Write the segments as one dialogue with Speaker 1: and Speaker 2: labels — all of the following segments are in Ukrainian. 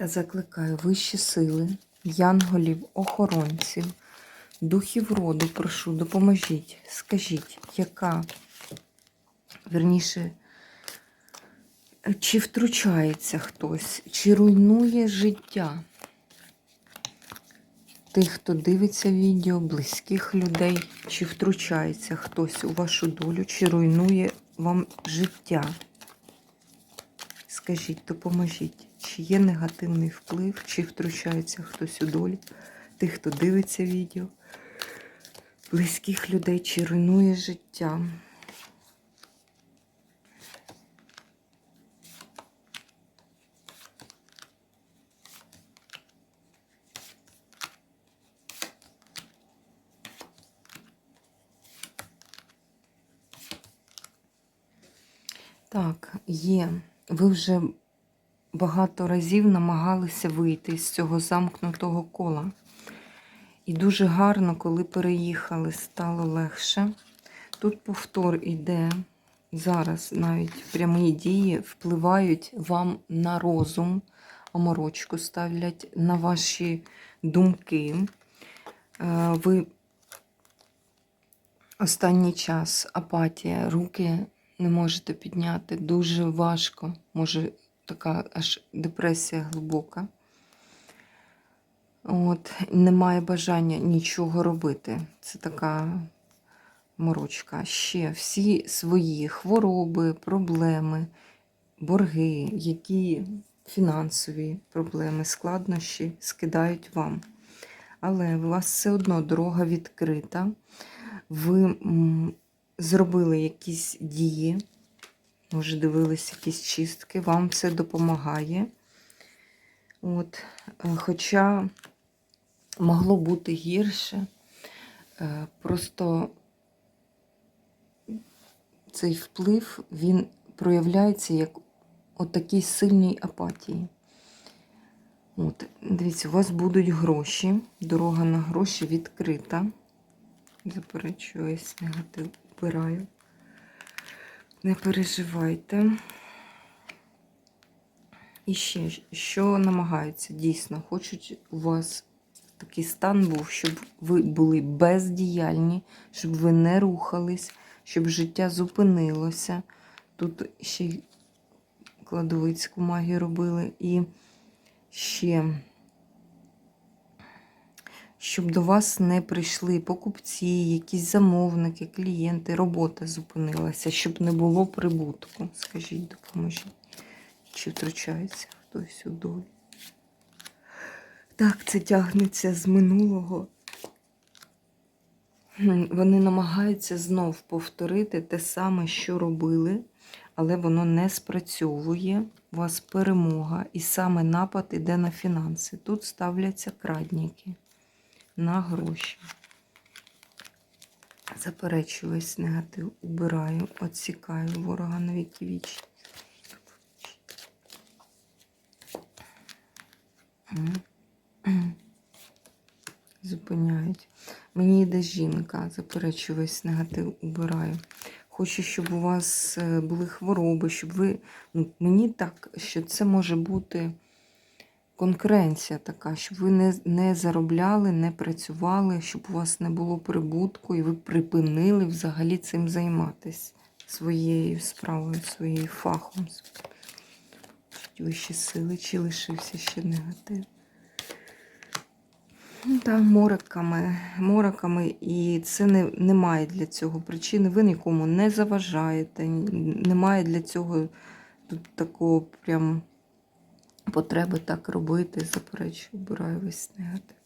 Speaker 1: Та закликаю вищі сили, янголів, охоронців, духів роду, прошу, допоможіть. Скажіть, яка, верніше, чи втручається хтось, чи руйнує життя тих, хто дивиться відео, близьких людей, чи втручається хтось у вашу долю, чи руйнує вам життя. Скажіть, допоможіть, чи є негативний вплив, чи втручається хтось у долю тих, хто дивиться відео, близьких людей, чи руйнує життя. Так, є. Ви вже багато разів намагалися вийти з цього замкнутого кола. І дуже гарно, коли переїхали, стало легше. Тут повтор іде. Зараз навіть прямі дії впливають вам на розум, оморочку ставлять на ваші думки. Е, Ви останній час апатія, руки не можете підняти, дуже важко, може така аж депресія глибока. От, Немає бажання нічого робити. Це така морочка. Ще всі свої хвороби, проблеми, борги, які фінансові проблеми, складнощі скидають вам. Але у вас все одно дорога відкрита. Ви зробили якісь дії, може, дивились якісь чистки, вам це допомагає. От, е, Хоча могло бути гірше, е, просто цей вплив він проявляється як отакій сильній апатії. От, Дивіться, у вас будуть гроші, дорога на гроші відкрита. Заперечую, весь негатив вбираю. Не переживайте. І ще, що намагаються, дійсно, хочуть у вас такий стан був, щоб ви були бездіяльні, щоб ви не рухались, щоб життя зупинилося. Тут ще й кладовицьку магію робили. І ще, щоб до вас не прийшли покупці, якісь замовники, клієнти, робота зупинилася, щоб не було прибутку. Скажіть, допоможіть. Чи втручається хтось у долю? Так, це тягнеться з минулого. Вони намагаються знов повторити те саме, що робили, але воно не спрацьовує. У вас перемога, і саме напад іде на фінанси. Тут ставляться крадніки на гроші. Заперечую весь негатив, убираю, отсікаю ворога на віки вічні. Зупиняють. Мені йде жінка, заперечую весь негатив, убираю. Хочу, щоб у вас е, були хвороби, щоб ви. Ну, Мені так, що це може бути конкуренція така, щоб ви не, не заробляли, не працювали, щоб у вас не було прибутку, і ви припинили взагалі цим займатися своєю справою, своєю фахом. Вищі сили, чи лишився ще негатив. Ну, Так, мороками, мороками, і це не, немає для цього причини. Ви нікому не заважаєте, немає для цього тут такого прям потреби так робити. Заперечую, обираю весь негатив.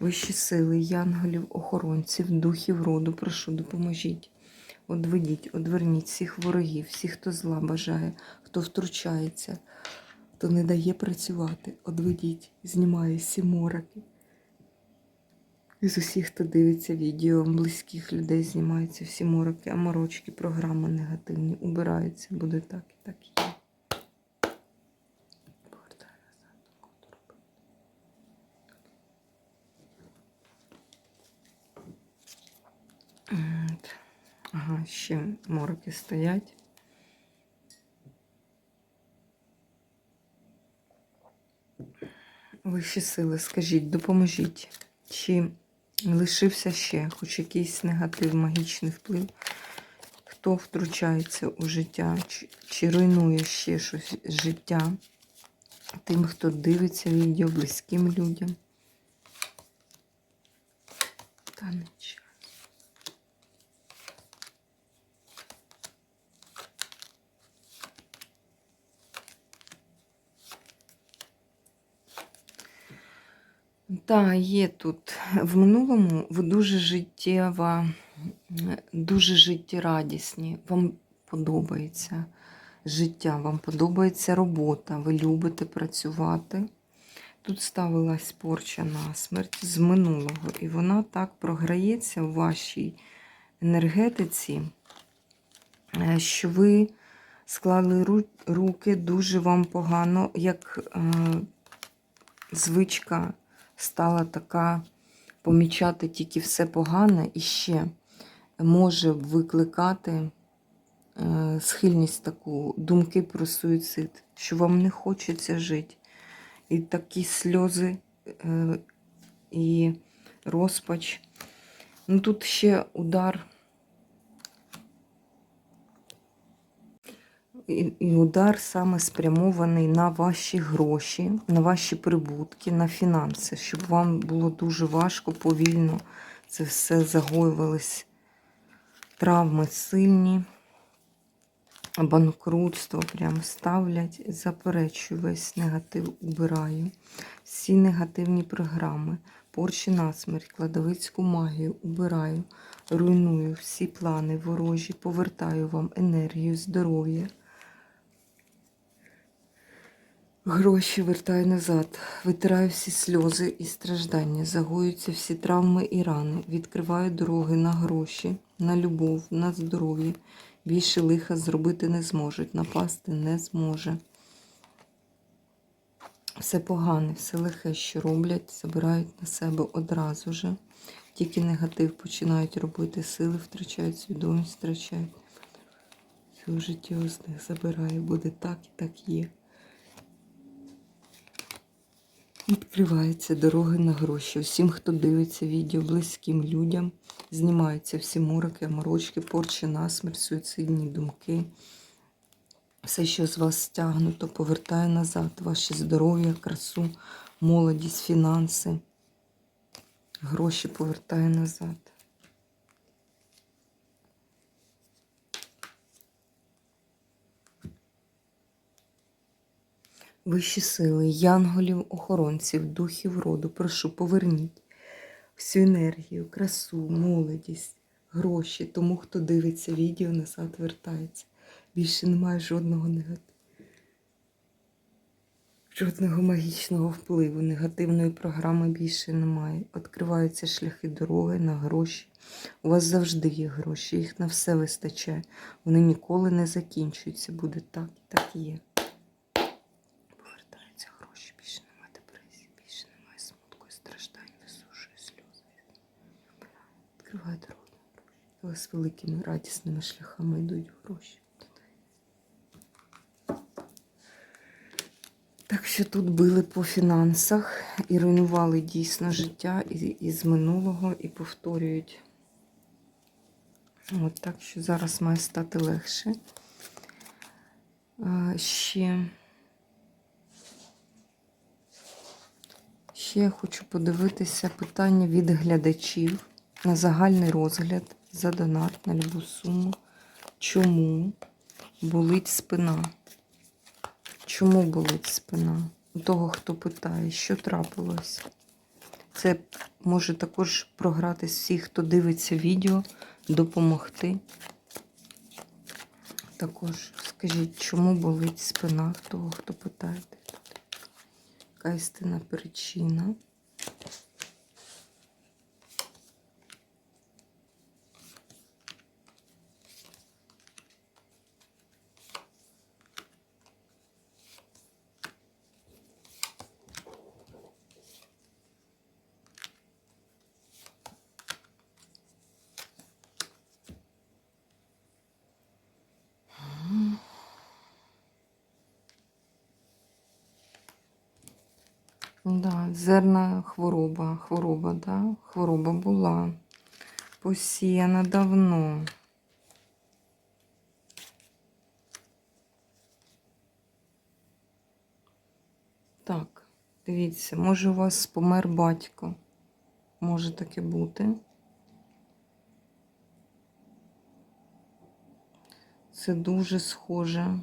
Speaker 1: Вищі сили, янголів, охоронців, духів роду, прошу, допоможіть. Одведіть, одверніть всіх ворогів, всіх, хто зла бажає, хто втручається. то не дає працювати. Одведіть, знімає всі мороки. І з усіх, хто дивиться відео, близьких людей знімаються всі мороки, а морочки, програми негативні, убираються, буде так і так є. Повертай назад, куди робити. От. Ага, ще мороки стоять. Вищі сили, скажіть, допоможіть. Чи лишився ще хоч якийсь негатив, магічний вплив? Хто втручається у життя, чи, чи руйнує ще щось життя тим, хто дивиться відео, близьким людям? Та не час. Так, є тут. В минулому ви дуже життєва, дуже життєрадісні. Вам подобається життя, вам подобається робота, ви любите працювати. Тут ставилась порча на смерть з минулого, і вона так програється в вашій енергетиці, е, що ви склали руки дуже вам погано, як е, звичка стала така помічати тільки все погане і ще може викликати е, схильність таку, думки про суїцид, що вам не хочеться жити. І такі сльози е, і розпач. Ну тут ще удар. І, удар саме спрямований на ваші гроші, на ваші прибутки, на фінанси, щоб вам було дуже важко, повільно це все загоювалось. Травми сильні, банкрутство прям ставлять, заперечую весь негатив, убираю. Всі негативні програми, порчі насмерть, кладовицьку магію убираю, руйную всі плани ворожі, повертаю вам енергію, здоров'я. Гроші вертаю назад, витираю всі сльози і страждання, загоюються всі травми і рани, відкриваю дороги на гроші, на любов, на здоров'я. Більше лиха зробити не зможуть, напасти не зможе. Все погане, все лихе, що роблять, забирають на себе одразу же. Тільки негатив починають робити, сили втрачають, свідомість втрачають. Все життя з них забирає, буде так і так є. Відкриваються дороги на гроші. Усім, хто дивиться відео, близьким людям, знімаються всі мороки, морочки, порчі, насмерть, суїцидні думки. Все, що з вас стягнуто, повертає назад ваше здоров'я, красу, молодість, фінанси. Гроші повертає назад. Вищі сили, янголів, охоронців, духів роду, прошу, поверніть всю енергію, красу, молодість, гроші тому, хто дивиться відео, назад вертається. Більше немає жодного негативу. Жодного магічного впливу, негативної програми більше немає. Відкриваються шляхи дороги на гроші. У вас завжди є гроші, їх на все вистачає. Вони ніколи не закінчуються. Буде так і так і є. Повертаються гроші, більше немає депресії, більше немає смутку і страждань, висушує сльози. Відкриває дорогу на У вас великими радісними шляхами йдуть гроші. Так що тут били по фінансах і руйнували дійсно життя із минулого і повторюють. От так що зараз має стати легше. Ще, ще я хочу подивитися питання від глядачів на загальний розгляд за донат на любу суму. Чому болить спина? Чому болить спина? У того, хто питає, що трапилось. Це може також програти всіх, хто дивиться відео, допомогти. Також скажіть, чому болить спина того, хто питає. Яка істинна причина? Да, зерна хвороба, хвороба, да? Хвороба була. Посіяна давно. Так, дивіться, може у вас помер батько. Може таке бути. Це дуже схоже.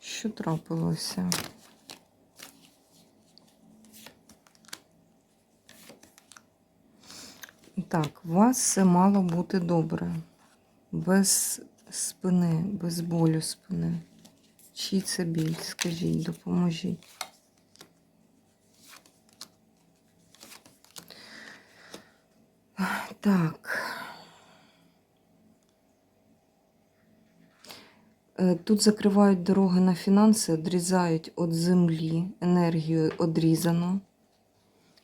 Speaker 1: Що трапилося? Так, у вас все мало бути добре. Без спини, без болю спини. Чий це біль? Скажіть, допоможіть. Так. Е, Тут закривають дороги на фінанси, відрізають від землі, енергію одрізано.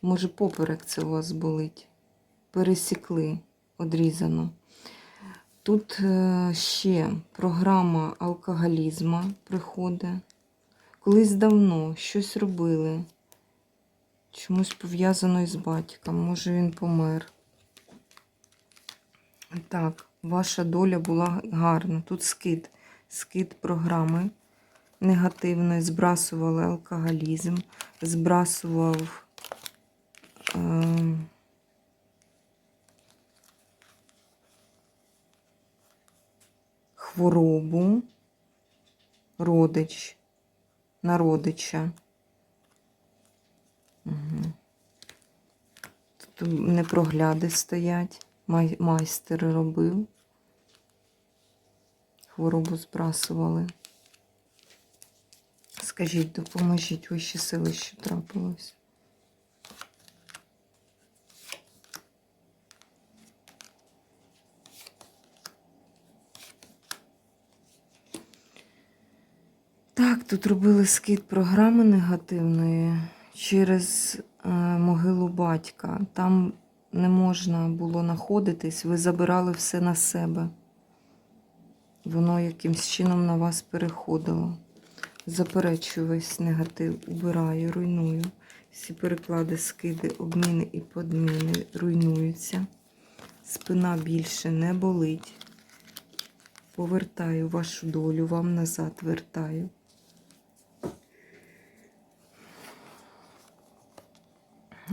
Speaker 1: Може, поперек це у вас болить. Пересікли, одрізано. Тут е, ще програма алкоголізму приходить. Колись давно щось робили. Чомусь пов'язано із батьком. Може він помер. Так, ваша доля була гарна. Тут скид, скид програми негативної, збрасували алкоголізм, збрасував е, хворобу, родич, на родича. Угу. Тут непрогляди стоять май- майстер робив. Хворобу збрасували. Скажіть, допоможіть вищі сили, що трапилось. Так, тут робили скид програми негативної через е, могилу батька. Там не можна було знаходитись, ви забирали все на себе. Воно якимсь чином на вас переходило. Заперечую весь негатив, убираю, руйную. Всі переклади, скиди, обміни і подміни руйнуються. Спина більше не болить. Повертаю вашу долю, вам назад вертаю.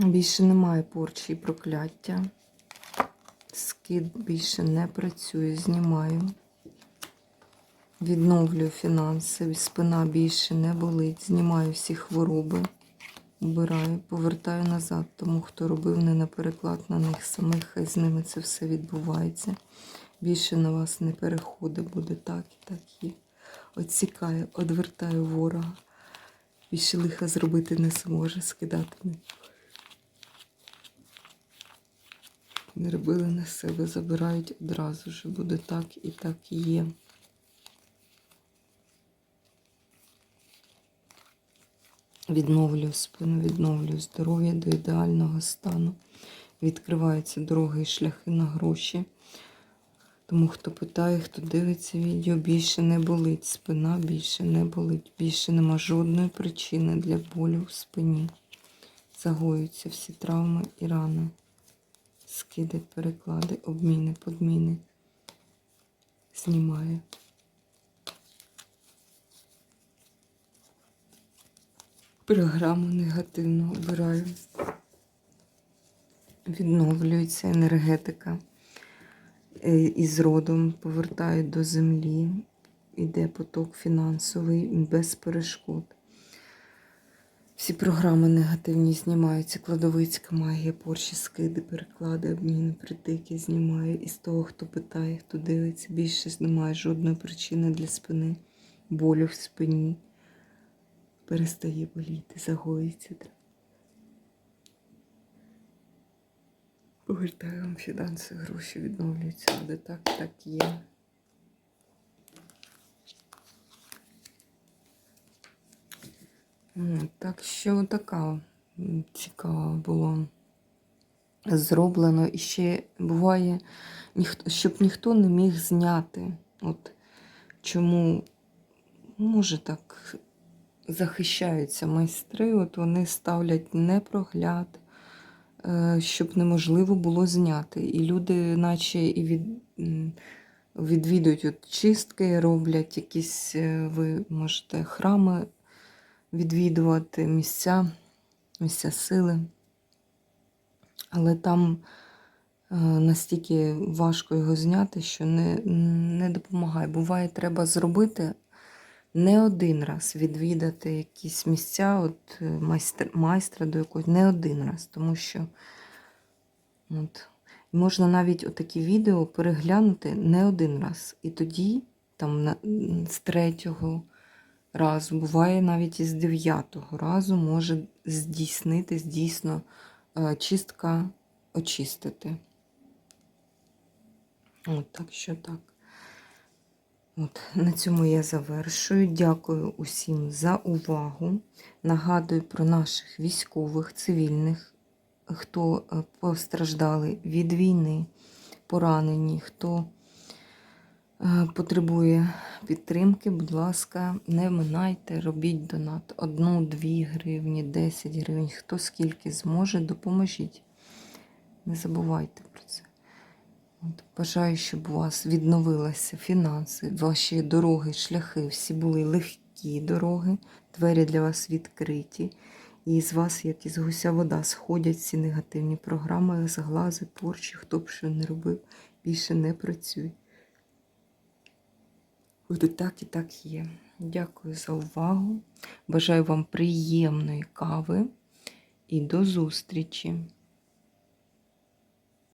Speaker 1: Більше немає порчі і прокляття. Скид більше не працює, знімаю. Відновлюю фінанси, спина більше не болить, знімаю всі хвороби, убираю, повертаю назад, тому хто робив не на переклад на них самих, хай з ними це все відбувається. Більше на вас не переходить, буде так і так є. Отсікаю, одвертаю ворога. Більше лиха зробити не зможе, скидати не робили на себе, забирають одразу ж. Буде так і так є. Відновлюю спину, відновлюю здоров'я до ідеального стану. Відкриваються дороги і шляхи на гроші. Тому хто питає, хто дивиться відео, більше не болить. Спина більше не болить. Більше нема жодної причини для болю в спині. Загоюються всі травми і рани. Скиди, переклади, обміни, подміни. Знімаю. Програму негативно обираю. Відновлюється енергетика. Е, Із родом повертаю до землі. Іде поток фінансовий без перешкод. Всі програми негативні знімаються. Кладовицька магія, порші, скиди, переклади, обміни, притики знімаю. І з того, хто питає, хто дивиться, більше немає жодної причини для спини, болю в спині. перестає боліти, загоїться. Повертаю вам фінанси, гроші відновлюються, буде так, так є. Так що така цікава було зроблено. І ще буває, щоб ніхто не міг зняти. От чому, може так, захищаються майстри, от вони ставлять непрогляд, е, щоб неможливо було зняти. І люди, наче і від, відвідують от чистки, роблять якісь, е, ви можете храми відвідувати, місця, місця сили. Але там е, настільки важко його зняти, що не, не допомагає. Bуває, треба зробити не один раз відвідати якісь місця, от е, майстра до якогось, не один раз, тому що от, можна навіть отакі відео переглянути не один раз. І тоді, там, з третього разу, буває навіть із дев'ятого разу може здійснитись дійсно е, чистка очистити. От так що так. От, на цьому я завершую. Дякую усім за увагу. Нагадую про наших військових, цивільних, хто е, постраждали від війни, поранені, хто потребує підтримки, будь ласка, не минайте, робіть донат. Одну, дві гривні, 10 гривень, хто скільки зможе, допоможіть. Не забувайте про це. От, бажаю, щоб у вас відновилися фінанси, ваші дороги, шляхи, всі були легкі дороги, двері для вас відкриті. І з вас, як із гуся вода, сходять ці негативні програми, зглази, порчі, хто б що не робив, більше не працює. І так і так є. Дякую за увагу. Бажаю вам приємної кави і до зустрічі!